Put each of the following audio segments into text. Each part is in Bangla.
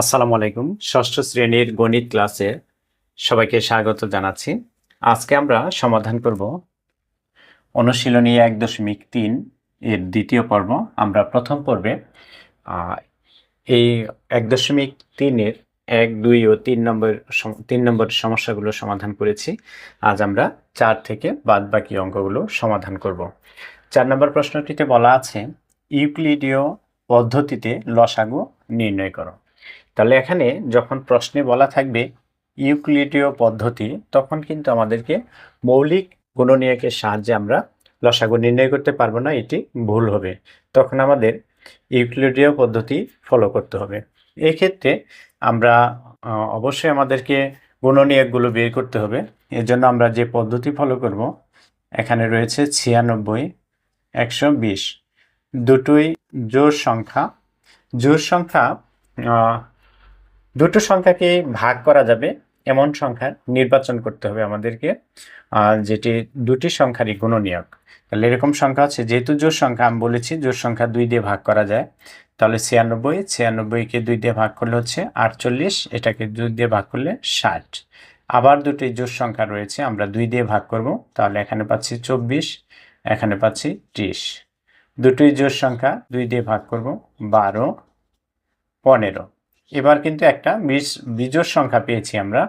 আসসালামু আলাইকুম। ষষ্ঠ শ্রেণির গণিত ক্লাসে সবাইকে স্বাগত জানাচ্ছি। আজকে আমরা সমাধান করব অনুশীলনী এক দশমিক তিন এর দ্বিতীয় পর্ব। আমরা প্রথম পর্বে এই এক দশমিক তিনের এক, দুই ও তিন নম্বর তিন নম্বর সমস্যাগুলো সমাধান করেছি। আজ আমরা চার থেকে বাদ বাকি অঙ্কগুলো সমাধান করব। চার নম্বর প্রশ্নটিতে বলা আছে, ইউক্লিডীয় পদ্ধতিতে লসাগু নির্ণয় করো। তাহলে এখানে যখন প্রশ্নে বলা থাকবে ইউক্লিডীয় পদ্ধতি, তখন কিন্তু আমাদেরকে মৌলিক গুণনীয়কের সাহায্যে আমরা লসাগু নির্ণয় করতে পারব না, এটি ভুল হবে। তখন আমাদের ইউক্লিডীয় পদ্ধতি ফলো করতে হবে। এই ক্ষেত্রে আমরা অবশ্যই আমাদেরকে গুণনীয়কগুলো বের করতে হবে। এর জন্য আমরা যে পদ্ধতি ফলো করব, এখানে রয়েছে ছিয়ানব্বই, একশো বিশ। দুটোই জোর সংখ্যা। জোর সংখ্যা দুটো সংখ্যাকে ভাগ করা যাবে। এমন সংখ্যা নির্বাচন করতে হবে আমাদেরকে। যেটি দুটি সংখ্যারই গুণনীয়ক। তাহলে এরকম সংখ্যা আছে, যেহেতু জোর সংখ্যা আমি বলেছি জোর সংখ্যা দুই দিয়ে ভাগ করা যায়। তাহলে ছিয়ানব্বই, ছিয়ানব্বইকে দুই দিয়ে ভাগ করলে হচ্ছে আটচল্লিশ, এটাকে দুই দিয়ে ভাগ করলে ষাট। আবার দুটি জোর সংখ্যা রয়েছে, আমরা দুই দিয়ে ভাগ করব। তাহলে এখানে পাচ্ছি চব্বিশ, এখানে পাচ্ছি ত্রিশ। দুটোই জোর সংখ্যা, দুই দিয়ে ভাগ করব, বারো, পনেরো। এবার কিন্তু একটা বিশ বিজোড় সংখ্যা পেয়েছি আমরা।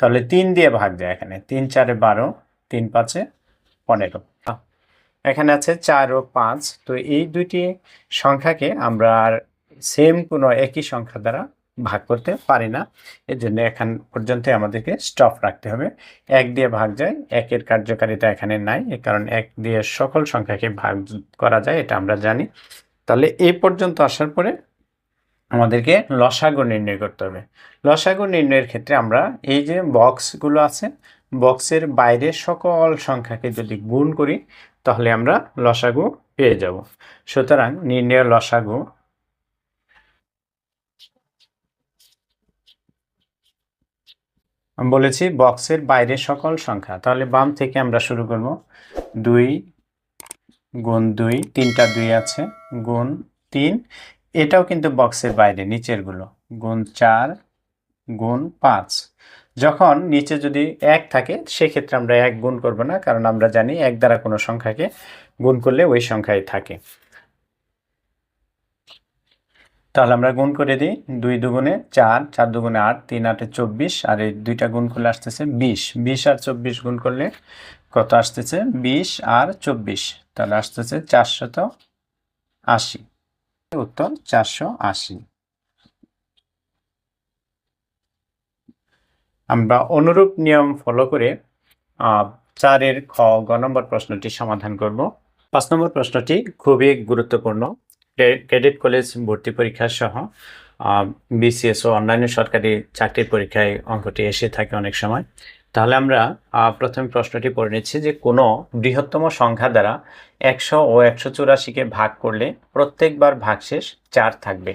তাহলে তিন দিয়ে ভাগ যায় এখানে। তিন চারে বারো, তিন পাঁচে পনেরো। এখানে আছে চার ও পাঁচ। তো এই দুইটি সংখ্যাকে আমরা আর সেম কোনো একই সংখ্যা দ্বারা ভাগ করতে পারি না। এর জন্য এখান পর্যন্ত আমাদেরকে স্টপ রাখতে হবে। এক দিয়ে ভাগ যায়, একের কার্যকারিতা এখানে নাই কারণ এক দিয়ে সকল সংখ্যাকে ভাগ করা যায়, এটা আমরা জানি। তাহলে এই পর্যন্ত আসার পরে আমাদেরকে লসাগু নির্ণয় করতে হবে। লসাগু নির্ণয়ের ক্ষেত্রে আমরা এই যে বক্সগুলো আছে, বক্সের বাইরে সকল সংখ্যাকে যদি গুণ করি, তাহলে আমরা লসাগু পেয়ে যাব। সুতরাং নির্ণয় লসাগু বলেছি বক্সের বাইরে সকল সংখ্যা। তাহলে বাম থেকে আমরা শুরু করব। দুই গুণ দুই, তিনটা দুই আছে, গুণ তিন। এটাও কিন্তু বক্সের বাইরে, নিচেরগুলো। গুণ চার, গুণ পাঁচ। যখন নিচে যদি এক থাকে, সেক্ষেত্রে আমরা এক গুণ করব না, কারণ আমরা জানি এক দ্বারা কোনো সংখ্যাকে গুণ করলে ওই সংখ্যায় থাকে। তাহলে আমরা গুণ করে দিই। দুই দুগুণে চার চার দুগুণে আট, তিন আটে চব্বিশ, আর এই দুইটা গুণ করলে আসতেছে বিশ। বিশ আর চব্বিশ গুণ করলে কত আসতেছে? বিশ আর চব্বিশ। তাহলে আসতেছে চারশত আশি। উত্তর চারশো আশি। আমরা অনুরূপ নিয়ম ফলো করে চারের খ, গ নম্বর প্রশ্নটি সমাধান করব। পাঁচ নম্বর প্রশ্নটি খুবই গুরুত্বপূর্ণ। ক্রে- ক্রেডিট কলেজ ভর্তি পরীক্ষা সহ বিসিএস ও অন্যান্য সরকারি চাকরির পরীক্ষায় অঙ্কটি এসে থাকে অনেক সময়। তাহলে আমরা প্রথমে প্রশ্নটি পড়ে নিচ্ছি যে কোনো বৃহত্তম সংখ্যা দ্বারা একশো ও একশো চুরাশিকে ভাগ করলে প্রত্যেকবার ভাগশেষ চার থাকবে।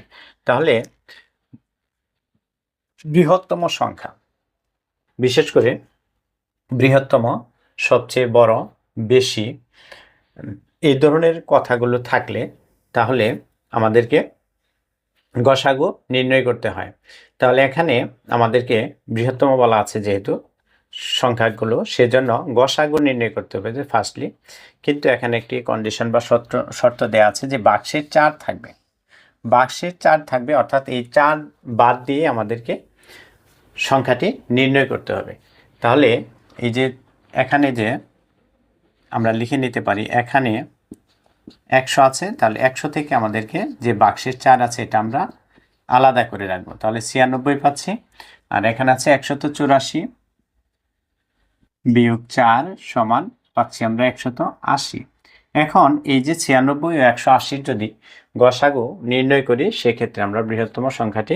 তাহলে বৃহত্তম সংখ্যা, বিশেষ করে বৃহত্তম, সবচেয়ে বড়, বেশি, এই ধরনের কথাগুলো থাকলে তাহলে আমাদেরকে গসাগু নির্ণয় করতে হয়। তাহলে এখানে আমাদেরকে বৃহত্তম বলা আছে যেহেতু সংখ্যাগুলো, সেজন্য গসাগু নির্ণয় করতে হবে যে ফার্স্টলি কিন্তু এখানে একটি কন্ডিশন বা শর্ত শর্ত দেওয়া আছে যে বাক্সের চার থাকবে। বাক্সের চার থাকবে, অর্থাৎ এই চার বাদ দিয়ে আমাদেরকে সংখ্যাটি নির্ণয় করতে হবে। তাহলে এই যে এখানে যে আমরা লিখে নিতে পারি, এখানে একশো আছে, তাহলে একশো থেকে আমাদেরকে যে বাক্সের চার আছে এটা আমরা আলাদা করে রাখব। তাহলে ছিয়ানব্বই পাচ্ছি, আর এখানে আছে একশত চুরাশি। বিয়োগ চার সমান, পাচ্ছি আমরা একশত আশি। এখন এই যে ছিয়ানব্বই ও একশো আশির যদি গসাগু নির্ণয় করি, সেক্ষেত্রে আমরা বৃহত্তম সংখ্যাটি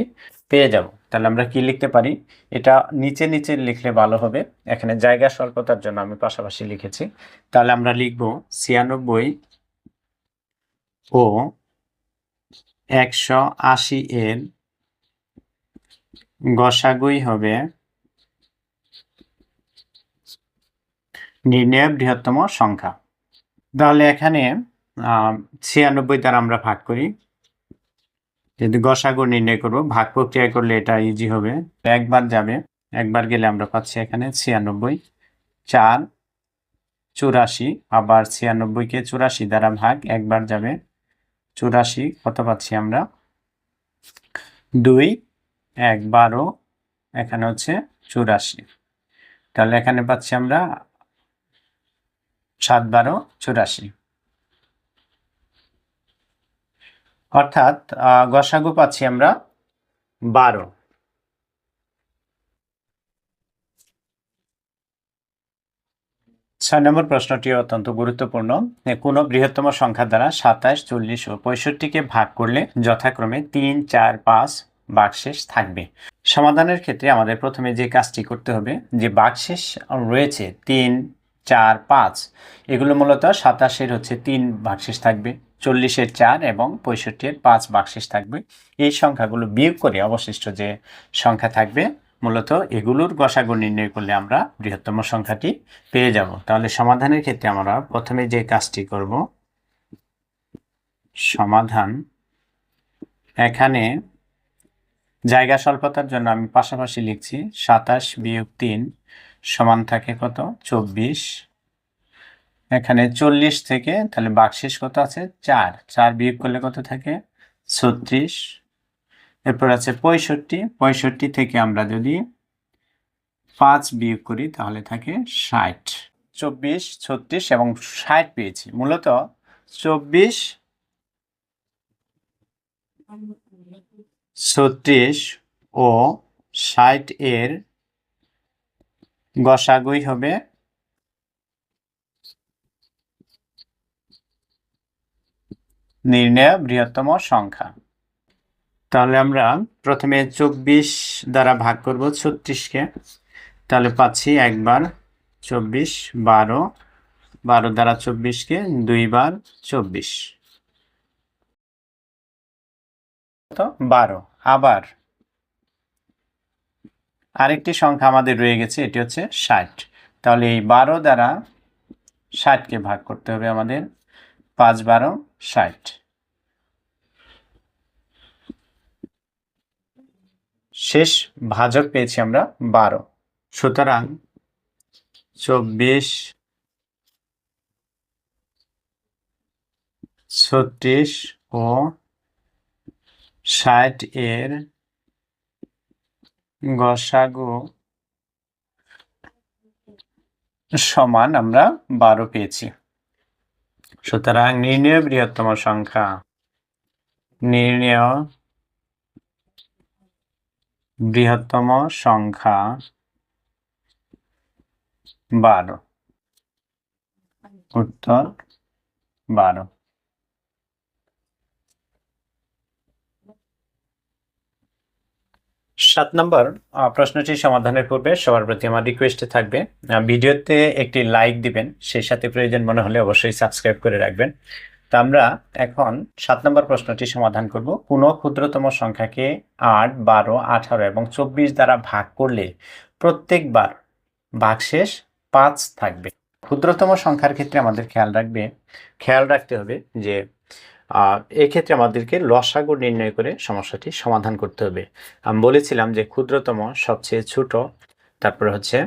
পেয়ে যাব। তাহলে আমরা কি লিখতে পারি? এটা নিচে নিচে লিখলে ভালো হবে। এখানে জায়গা স্বল্পতার জন্য আমি পাশাপাশি লিখেছি। তাহলে আমরা লিখব ছিয়ানব্বই ও একশো আশি এর গসাগুই হবে নির্ণয় বৃহত্তম সংখ্যা। তাহলে এখানে ছিয়ানব্বই দ্বারা আমরা ভাগ করি। যদি গসাগু নির্ণয় করব, ভাগ প্রক্রিয়া করলে এটা ইজি হবে। একবার যাবে, একবার গেলে আমরা পাচ্ছি এখানে ছিয়ানব্বই। চার, চুরাশি, আবার ছিয়ানব্বইকে চুরাশি দ্বারা ভাগ, একবার যাবে, চুরাশি কত পাচ্ছি আমরা? দুই, এক বারো, এখানে হচ্ছে চুরাশি। তাহলে এখানে পাচ্ছি আমরা সাত বারো চুরাশি। অর্থাৎ গসাগু পাচ্ছি আমরা বারো। ছয় নম্বর প্রশ্নটি অত্যন্ত গুরুত্বপূর্ণ। কোনো বৃহত্তম সংখ্যা দ্বারা সাতাশ, চল্লিশ ও পঁয়ষট্টিকে ভাগ করলে যথাক্রমে তিন, চার, পাঁচ বাকশেষ থাকবে। সমাধানের ক্ষেত্রে আমাদের প্রথমে যে কাজটি করতে হবে, যে বাকশেষ রয়েছে তিন চার, পাঁচ। এগুলো মূলত সাতাশের হচ্ছে তিন বাকশেষ থাকবে, চল্লিশের চার এবং পঁয়ষট্টির পাঁচ বাকশেষ থাকবে। এই সংখ্যাগুলো বিয়োগ করে অবশিষ্ট যে সংখ্যা থাকবে, মূলত এগুলোর গসাগু নির্ণয় করলে আমরা বৃহত্তম সংখ্যাটি পেয়ে যাব। তাহলে সমাধানের ক্ষেত্রে আমরা প্রথমে যে কাজটি করব, সমাধান। এখানে জায়গা স্বল্পতার জন্য আমি পাশাপাশি লিখছি সাতাশ বিয়োগ তিন সমান থাকে কত? চব্বিশ। এখানে চল্লিশ থেকে, তাহলে বাকশেষ কত আছে? চার। চার বিয়োগ করলে কত থাকে? ছত্রিশ। এরপর আছে পঁয়ষট্টি। পঁয়ষট্টি থেকে আমরা যদি পাঁচ বিয়োগ করি, তাহলে থাকে ষাট। চব্বিশ, ছত্রিশ এবং ষাট পেয়েছি। মূলত চব্বিশ, ছত্রিশ ও ষাট এর গসাগুই হবে। নির্ণয় বৃহত্তম সংখ্যা। তাহলে আমরা প্রথমে চব্বিশ দ্বারা ভাগ করব ছত্রিশকে। তাহলে পাচ্ছি একবার চব্বিশ বারো। বারো দ্বারা চব্বিশকে দুইবার চব্বিশ। কত? বারো। আবার আরেকটি সংখ্যা আমাদের রয়ে গেছে, এটি হচ্ছে ষাট। তাহলে এই বারো দ্বারা ষাটকে ভাগ করতে হবে আমাদের পাঁচ বারো ষাট। শেষ ভাজক পেয়েছি আমরা বারো। সুতরাং চব্বিশ, ছত্রিশ ও ষাট এর গসাগু সমান আমরা বারো পেয়েছি। সুতরাং নির্ণয় বৃহত্তম সংখ্যা। নির্ণয় বৃহত্তম সংখ্যা বারো। উত্তর বারো। সাত নম্বর প্রশ্নটি সমাধানের পূর্বে সবার প্রতি আমার রিকোয়েস্ট থাকবে। ভিডিওতে একটি লাইক দিবেন, সেই সাথে প্রয়োজন মনে হলে অবশ্যই সাবস্ক্রাইব করে রাখবেন। তো আমরা এখন সাত নম্বর প্রশ্নটি সমাধান করব। কোনো ক্ষুদ্রতম সংখ্যাকে আট, বারো, আঠারো এবং চব্বিশ দ্বারা ভাগ করলে প্রত্যেকবার ভাগশেষ পাঁচ থাকবে। ক্ষুদ্রতম সংখ্যার ক্ষেত্রে আমাদের খেয়াল রাখবে, খেয়াল রাখতে হবে যে এক্ষেত্রে আমাদেরকে লসাগু নির্ণয় করে সমস্যাটি সমাধান করতে হবে। আমি বলেছিলাম যে ক্ষুদ্রতম, সবচেয়ে ছোট, তারপরে হচ্ছে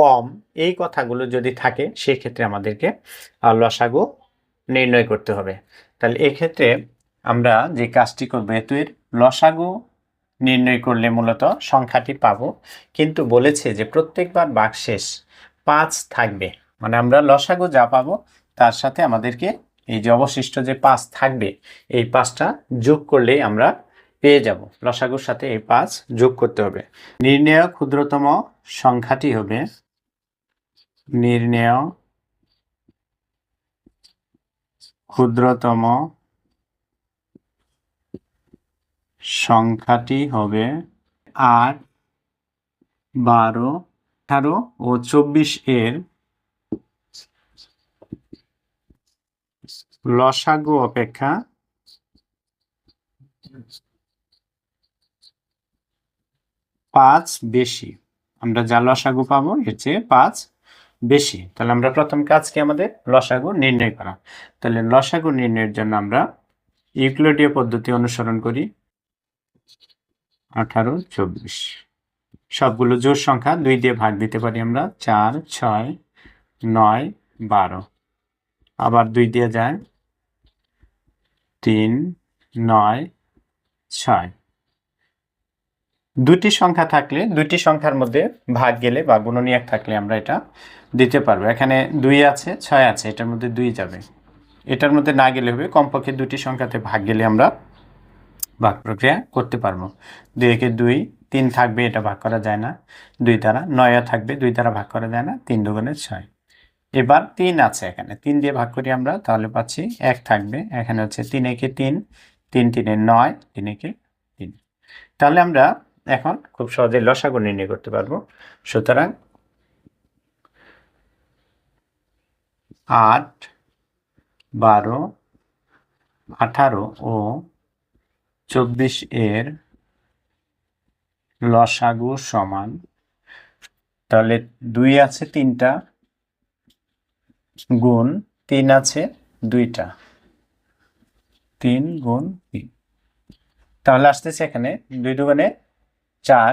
কম, এই কথাগুলো যদি থাকে সেই ক্ষেত্রে আমাদেরকে লসাগু নির্ণয় করতে হবে। তাহলে এক্ষেত্রে আমরা যে কাজটি করব, এত এর লসাগু নির্ণয় করলে মূলত সংখ্যাটি পাব। কিন্তু বলেছে যে প্রত্যেকবার বাকশেষ পাঁচ থাকবে। মানে আমরা লসাগু যা পাবো, তার সাথে আমাদেরকে এই যে অবশিষ্ট যে পাঁচ থাকবে, এই পাঁচটা যোগ করলেই আমরা পেয়ে যাব। লসাগুর সাথে এই পাঁচ যোগ করতে হবে। নির্ণেয় ক্ষুদ্রতম সংখ্যাটি হবে নির্ণেয় ক্ষুদ্রতম সংখ্যাটি হবে আট, বারো, আঠারো ও চব্বিশ এর লসাগু অপেক্ষা। পাঁচ বেশি। আমরা যা লসাগু পাবো, এর চেয়ে পাঁচ বেশি। তাহলে আমরা প্রথম কাজ কি আমাদের? লসাগু নির্ণয় করা। তাহলে লসাগু নির্ণয়ের জন্য আমরা ইউক্লিডীয় পদ্ধতি অনুসরণ করি। আঠারো, চব্বিশ। সবগুলো জোর সংখ্যা দুই দিয়ে ভাগ দিতে পারি আমরা। চার, ছয়, নয়, বারো। আবার দুই দিয়ে যায় তিন, নয়, ছয়। দুটি সংখ্যা থাকলে দুটি সংখ্যার মধ্যে ভাগ গেলে বা গুণনীয়ক থাকলে আমরা এটা দিতে পারব। এখানে দুই আছে, ছয় আছে, এটার মধ্যে দুই যাবে। এটার মধ্যে না গেলে হবে, কমপক্ষে দুটি সংখ্যাতে ভাগ গেলে আমরা ভাগ প্রক্রিয়া করতে পারব। দুই একে দুই, তিন থাকবে, এটা ভাগ করা যায় না। দুই দ্বারা নয়া থাকবে, দুই দ্বারা ভাগ করা যায় না, তিন দুগুণে ছয়। এবার তিন আছে এখানে। তিন দিয়ে ভাগ করি আমরা, তাহলে পাচ্ছি এক থাকবে। এখানে হচ্ছে তিন একে তিন তিন তিনে নয়, তিন একে তিন। তাহলে আমরা এখন খুব সহজে লসাগু নির্ণয় করতে পারব। সুতরাং আট, বারো, আঠারো ও চব্বিশ এর লসাগু সমান, তাহলে দুই আছে তিনটা গুণ তিন আছে দুইটা। তিন গুণ তিন। তাহলে আসতেছে এখানে দুই দুগুণে চার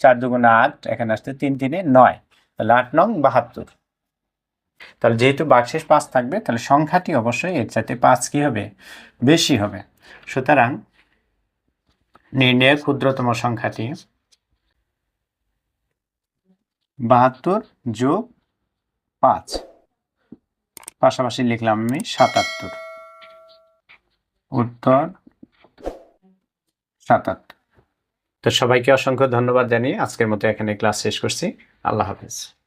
চার দুগুণে আট, এখানে আসতে তিন তিনে নয়। তাহলে আট নং বাহাত্তর। তাহলে যেহেতু বাক্সেস পাঁচ থাকবে, তাহলে সংখ্যাটি অবশ্যই এর চাইতে পাঁচ কি হবে? বেশি হবে। সুতরাং নির্ণয়ের ক্ষুদ্রতম সংখ্যাটি বাহাত্তর যোগ পাঁচ। পাশাপাশি লিখলাম আমি সাতাত্তর। উত্তর সাতাত্তর। তো সবাইকে অসংখ্য ধন্যবাদ জানিয়ে আজকের মতো এখানে ক্লাস শেষ করছি। আল্লাহ হাফিজ।